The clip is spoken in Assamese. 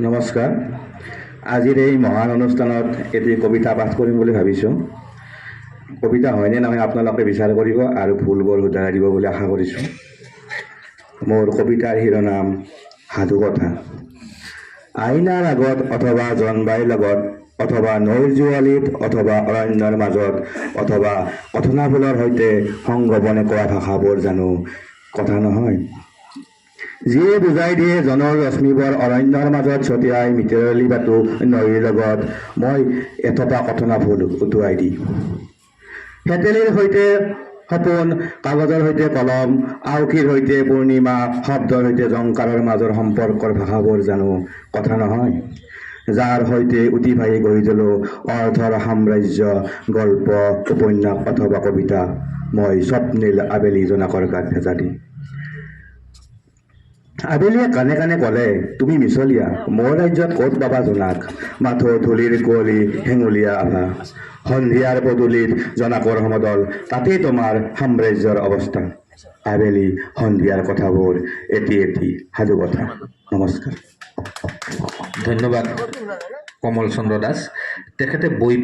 নমস্কাৰ। আজিৰ এই মহান অনুষ্ঠানত এটি কবিতা পাঠ কৰিম বুলি ভাবিছোঁ। কবিতা হয়নে নহয় আপোনালোকে বিচাৰ কৰিব আৰু ভুলবোৰ শুধৰাই দিব বুলি আশা কৰিছোঁ। মোৰ কবিতাৰ শিৰোনাম সাধু কথা। আইনাৰ আগত অথবা জনবাইৰ লগত অথবা নৈৰ জোৱালিত অথবা অৰণ্যৰ মাজত অথবা কথনাফুলৰ সৈতে সংগমনে কোৱা ভাষাবোৰ জানো। কথা নহয়। যিয়ে বুজাই দিয়ে জনৰ ৰশ্মিবোৰ অৰণ্যৰ মাজত ছটিয়াই মিতেৰলি পাতো নৈৰ লগত মই এথোপা কথনা ফুল উটুৱাই দি হেতেলিৰ সৈতে সপোন কাগজৰ সৈতে কলম আউসীৰ সৈতে পূৰ্ণিমা শব্দৰ সৈতে জংকাৰৰ মাজৰ সম্পৰ্কৰ ভাষাবোৰ জানো কথা নহয়। যাৰ সৈতে উটি ভাহি গঢ়ি তোলো অৰ্থৰ সাম্ৰাজ্য গল্প উপন্যাস অথবা কবিতা মই স্বপ্নীল আবেলি জোনাকৰ গাত ভেজা দি আবেলিয়ে কাণে কাণে ক'লে, তুমি মিছলীয়া মোৰ ৰাজ্যত ক'ত পাবা জোনাক? মাথো ধূলিৰ কুঁৱলী হেঙুলীয়া আভা। সন্ধিয়াৰ পদূলিত জনাকৰ সমদল, তাতেই তোমাৰ সাম্ৰাজ্যৰ অৱস্থা। আবেলি, সন্ধিয়াৰ কথাবোৰ এটি এটি সাধু কথা। নমস্কাৰ। ধন্যবাদ, কমল চন্দ্ৰ দাস। তেখেতে বৈ